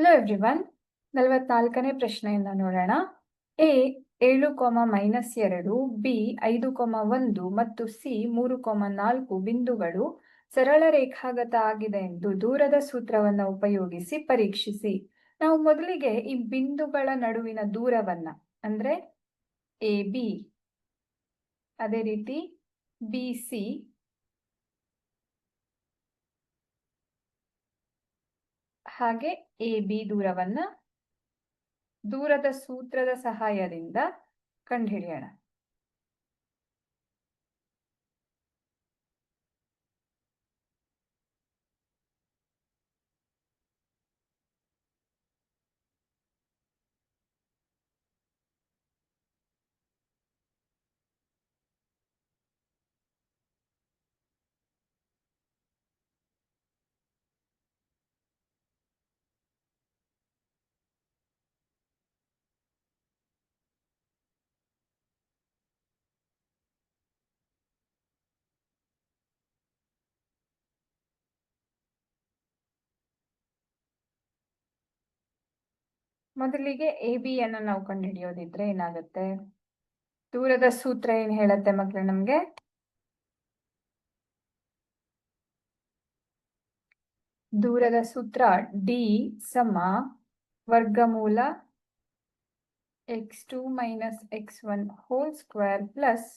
Hello everyone ನಲವತ್ನಾಲ್ಕನೇ ಪ್ರಶ್ನೆಯಿಂದ ನೋಡೋಣ. A ಏಳು ಕೋಮ ಮೈನಸ್ ಎರಡು ಬಿ ಐದು ಕೋಮ ಒಂದು ಮತ್ತು ಸಿ ಮೂರು ಕೋಮ ನಾಲ್ಕು ಬಿಂದುಗಳು ಸರಳ ರೇಖಾಗತ ಆಗಿದೆ ಎಂದು ದೂರದ ಸೂತ್ರವನ್ನು ಉಪಯೋಗಿಸಿ ಪರೀಕ್ಷಿಸಿ. ನಾವು ಮೊದಲಿಗೆ ಈ ಬಿಂದುಗಳ ನಡುವಿನ ದೂರವನ್ನ, ಅಂದ್ರೆ ಎ ಬಿ ಅದೇ ರೀತಿ ಬಿ ಸಿ ಹಾಗೆ ಎ ಬಿ ದೂರವನ್ನ ದೂರದ ಸೂತ್ರದ ಸಹಾಯದಿಂದ ಕಂಡುಹಿಡಿಯೋಣ. ಮೊದಲಿಗೆ ಎ ಬಿ ಅನ್ನು ನಾವು ಕಂಡುಹಿಡಿಯೋದಿದ್ರೆ ಏನಾಗುತ್ತೆ? ದೂರದ ಸೂತ್ರ ಏನ್ ಹೇಳತ್ತೆ ಮಕ್ಕಳು ನಮ್ಗೆ? ದೂರದ ಸೂತ್ರ ಡಿ ಸಮ ವರ್ಗಮೂಲ x two minus x one whole square plus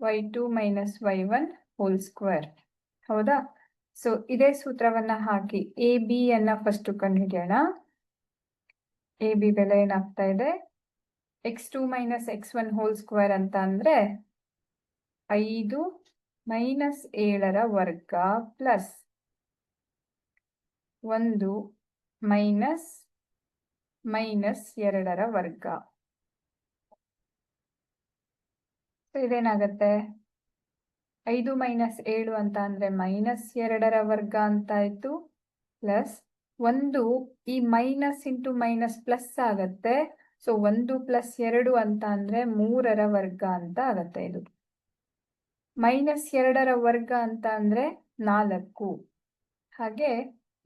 y two minus y one whole square ಹೌದಾ? ಸೊ ಇದೇ ಸೂತ್ರವನ್ನ ಹಾಕಿ ಎ ಬಿ ಅನ್ನ ಫಸ್ಟ್ ಕಂಡುಹಿಡಿಯೋಣ. ಎ ಬಿ ಬೆಲೆ ಏನಾಗ್ತಾ ಇದೆ? X two minus x one whole square ಅಂತ ಅಂದರೆ ಐದು ಮೈನಸ್ ಏಳರ ವರ್ಗ ಪ್ಲಸ್ ಒಂದು ಮೈನಸ್ ಮೈನಸ್ ಎರಡರ ವರ್ಗ. ಇದೇನಾಗತ್ತೆ? ಐದು ಮೈನಸ್ ಏಳು ಅಂತ ಅಂದರೆ ಮೈನಸ್ ಎರಡರ ವರ್ಗ ಅಂತ ಆಯ್ತು ಪ್ಲಸ್ ಒಂದು ಈ ಮೈನಸ್ ಇಂಟು ಮೈನಸ್ ಪ್ಲಸ್ ಆಗತ್ತೆ. ಸೊ ಒಂದು ಪ್ಲಸ್ ಎರಡು ಅಂತ ಅಂದ್ರೆ ಮೂರರ ವರ್ಗ ಅಂತ ಆಗತ್ತೆ ಇದು. ಮೈನಸ್ ಎರಡರ ವರ್ಗ ಅಂತ ಅಂದ್ರೆ ನಾಲ್ಕು. ಹಾಗೆ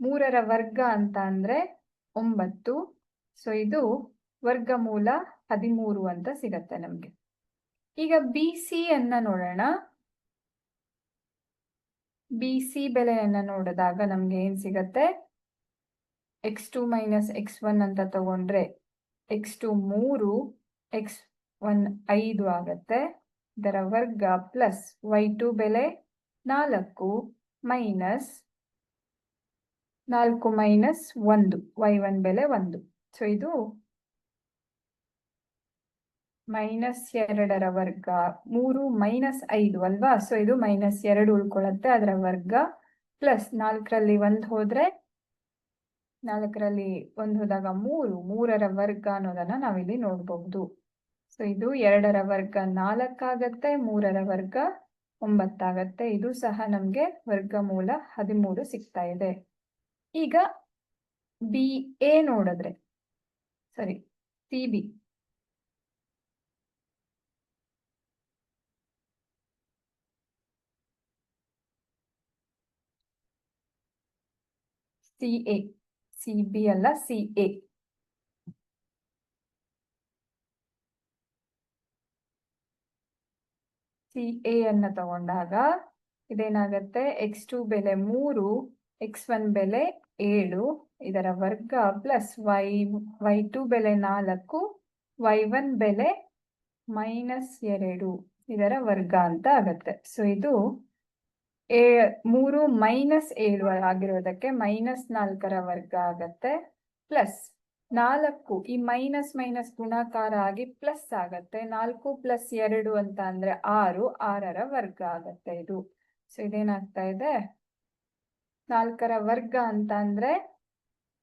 ಮೂರರ ವರ್ಗ ಅಂತ ಅಂದ್ರೆ ಒಂಬತ್ತು. ಸೊ ಇದು ವರ್ಗಮೂಲ ಹದಿಮೂರು ಅಂತ ಸಿಗತ್ತೆ ನಮ್ಗೆ. ಈಗ ಬಿ ಸಿ ಅನ್ನ ನೋಡೋಣ. ಬಿ ಸಿ ಬೆಲೆಯನ್ನ ನೋಡಿದಾಗ ನಮ್ಗೆ ಏನ್ ಸಿಗತ್ತೆ? X two minus x one ಅಂತ ತಗೊಂಡ್ರೆ ಎಕ್ಸ್ ಟು ಮೂರು ಎಕ್ಸ್ ಒನ್ ಐದು ಆಗತ್ತೆ. ಇದರ ವರ್ಗ ಪ್ಲಸ್ ವೈ ಟು ಬೆಲೆ ನಾಲ್ಕು ಮೈನಸ್ ನಾಲ್ಕು ಮೈನಸ್ ಒಂದು ವೈ ಒನ್ ಬೆಲೆ ಒಂದು. ಸೊ ಇದು ಮೈನಸ್ ಎರಡರ ವರ್ಗ ಮೂರು ಮೈನಸ್ ಐದು ಅಲ್ವಾ? ಸೊ ಇದು ಮೈನಸ್ ಎರಡು ಉಳ್ಕೊಳತ್ತೆ ಅದರ ವರ್ಗ ಪ್ಲಸ್ ನಾಲ್ಕರಲ್ಲಿ ಒಂದು ಹೋದ್ರೆ ನಾಲ್ಕರಲ್ಲಿ ಒಂದು ಹೋದಾಗ ಮೂರು, ಮೂರರ ವರ್ಗ ಅನ್ನೋದನ್ನ ನಾವಿಲ್ಲಿ ನೋಡಬಹುದು. ಸೊ ಇದು ಎರಡರ ವರ್ಗ ನಾಲ್ಕಾಗತ್ತೆ, ಮೂರರ ವರ್ಗ ಒಂಬತ್ತಾಗತ್ತೆ. ಇದು ಸಹ ನಮ್ಗೆ ವರ್ಗಮೂಲ ಹದಿಮೂರು ಸಿಗ್ತಾ ಇದೆ. ಈಗ ಬಿ ಎ ನೋಡಿದ್ರೆ ಸರಿ C B C A C B ಅಲ್ಲ ಸಿ ಎ ಸಿ ಎ ಅನ್ನ ತಗೊಂಡಾಗ ಇದೇನಾಗತ್ತೆ? ಎಕ್ಸ್ ಟು ಬೆಲೆ ಮೂರು ಎಕ್ಸ್ ಒನ್ ಬೆಲೆ ಏಳು, ಇದರ ವರ್ಗ ಪ್ಲಸ್ ವೈ ವೈ ಟು ಬೆಲೆ ನಾಲ್ಕು ವೈ ಒನ್ ಬೆಲೆ ಮೈನಸ್ ಎರಡು, ಇದರ ವರ್ಗ ಅಂತ ಆಗತ್ತೆ. ಸೊ ಇದು ಏ ಮೂರು ಮೈನಸ್ ಏಳು ಆಗಿರೋದಕ್ಕೆ ಮೈನಸ್ ನಾಲ್ಕರ ವರ್ಗ ಆಗತ್ತೆ, ಪ್ಲಸ್ ನಾಲ್ಕು ಈ ಮೈನಸ್ ಮೈನಸ್ ಗುಣಾಕಾರ ಆಗಿ ಪ್ಲಸ್ ಆಗತ್ತೆ, ನಾಲ್ಕು ಪ್ಲಸ್ ಎರಡು ಅಂತ ಅಂದ್ರೆ ಆರು, ಆರರ ವರ್ಗ ಆಗತ್ತೆ ಇದು. ಸೊ ಇದೇನಾಗ್ತಾ ಇದೆ? ನಾಲ್ಕರ ವರ್ಗ ಅಂತ ಅಂದ್ರೆ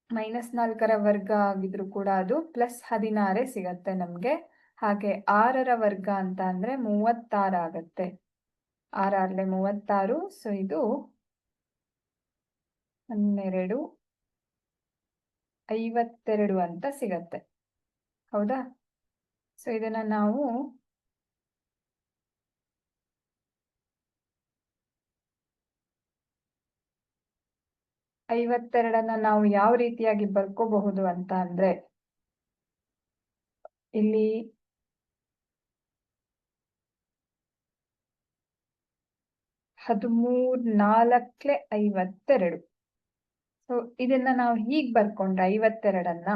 ಮೈನಸ್ ನಾಲ್ಕರ ವರ್ಗ ಆಗಿದ್ರು ಕೂಡ ಅದು ಪ್ಲಸ್ ಹದಿನಾರೇ ಸಿಗತ್ತೆ ನಮ್ಗೆ. ಹಾಗೆ ಆರರ ವರ್ಗ ಅಂತ ಅಂದ್ರೆ ಮೂವತ್ತಾರ ಆಗತ್ತೆ. ಆರಾರ್ಲೆ ಮೂವತ್ತಾರು, ಸೊ ಇದು ಹನ್ನೆರಡು, ಐವತ್ತೆರಡು ಅಂತ ಸಿಗತ್ತೆ. ಹೌದಾ? ಸೊ ಇದನ್ನ ನಾವು ಐವತ್ತೆರಡನ್ನ ನಾವು ಯಾವ ರೀತಿಯಾಗಿ ಬರ್ಕೋಬಹುದು ಅಂತ ಅಂದ್ರೆ, ಇಲ್ಲಿ ಹದಿಮೂರ್ ನಾಲ್ಕಲೆ ಐವತ್ತೆರಡು ಸೊ ಇದನ್ನ ನಾವು ಹೀಗ್ ಬರ್ಕೊಂಡ್ರೆ ಐವತ್ತೆರಡನ್ನ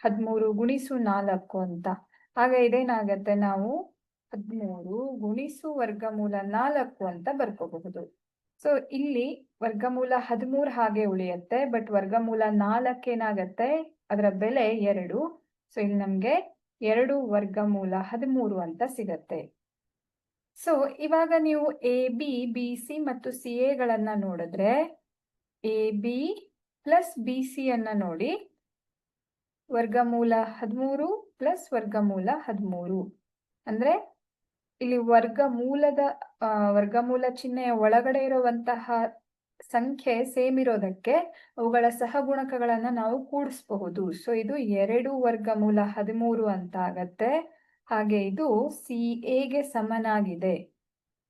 ಹದಿಮೂರು ಗುಣಿಸು ನಾಲ್ಕು ಅಂತ. ಆಗ ಇದೇನಾಗತ್ತೆ? ನಾವು ಹದಿಮೂರು ಗುಣಿಸು ವರ್ಗಮೂಲ ನಾಲ್ಕು ಅಂತ ಬರ್ಕೋಬಹುದು. ಸೊ ಇಲ್ಲಿ ವರ್ಗಮೂಲ ಹದಿಮೂರು ಹಾಗೆ ಉಳಿಯುತ್ತೆ ಬಟ್ ವರ್ಗಮೂಲ ನಾಲ್ಕ ಏನಾಗತ್ತೆ ಅದರ ಬೆಲೆ ಎರಡು. ಸೊ ಇಲ್ಲಿ ನಮ್ಗೆ ಎರಡು ವರ್ಗಮೂಲ ಹದಿಮೂರು ಅಂತ ಸಿಗತ್ತೆ. ಸೊ ಇವಾಗ ನೀವು ಎ ಬಿ ಬಿ ಸಿ ಮತ್ತು ಸಿ ಎಗಳನ್ನ ನೋಡಿದ್ರೆ A B plus B C ಅನ್ನ ನೋಡಿ. ವರ್ಗಮೂಲ ಹದಿಮೂರು ಪ್ಲಸ್ ವರ್ಗಮೂಲ ಹದಿಮೂರು. ಅಂದ್ರೆ ಇಲ್ಲಿ ವರ್ಗಮೂಲದ ವರ್ಗಮೂಲ ಚಿಹ್ನೆಯ ಒಳಗಡೆ ಇರುವಂತಹ ಸಂಖ್ಯೆ ಸೇಮ್ ಇರೋದಕ್ಕೆ ಅವುಗಳ ಸಹಗುಣಕಗಳನ್ನು ನಾವು ಕೂಡಿಸಬಹುದು. ಸೊ ಇದು ಎರಡು ವರ್ಗಮೂಲ ಹದಿಮೂರು ಅಂತ ಆಗತ್ತೆ. ಹಾಗೆ ಇದು ಸಿ ಎಗೆ ಸಮನಾಗಿದೆ.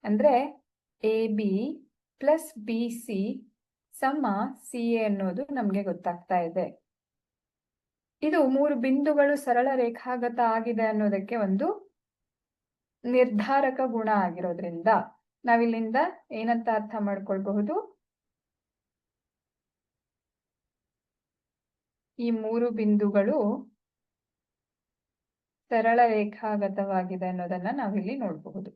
ಅಂದ್ರೆ A B plus B C ಸಮ ಸಿ ಎ ಅನ್ನೋದು ನಮಗೆ ಗೊತ್ತಾಗ್ತಾ ಇದೆ. ಇದು ಮೂರು ಬಿಂದುಗಳು ಸರಳ ರೇಖಾಗತ ಆಗಿದೆ ಅನ್ನೋದಕ್ಕೆ ಒಂದು ನಿರ್ಧಾರಕ ಗುಣ ಆಗಿರೋದ್ರಿಂದ ನಾವಿಲ್ಲಿಂದ ಏನಂತ ಅರ್ಥ ಮಾಡ್ಕೊಳ್ಬಹುದು? ಈ ಮೂರು ಬಿಂದುಗಳು ಸರಳ ರೇಖಾಗತವಾಗಿದೆ ಅನ್ನೋದನ್ನ ನಾವಿಲ್ಲಿ ನೋಡಬಹುದು.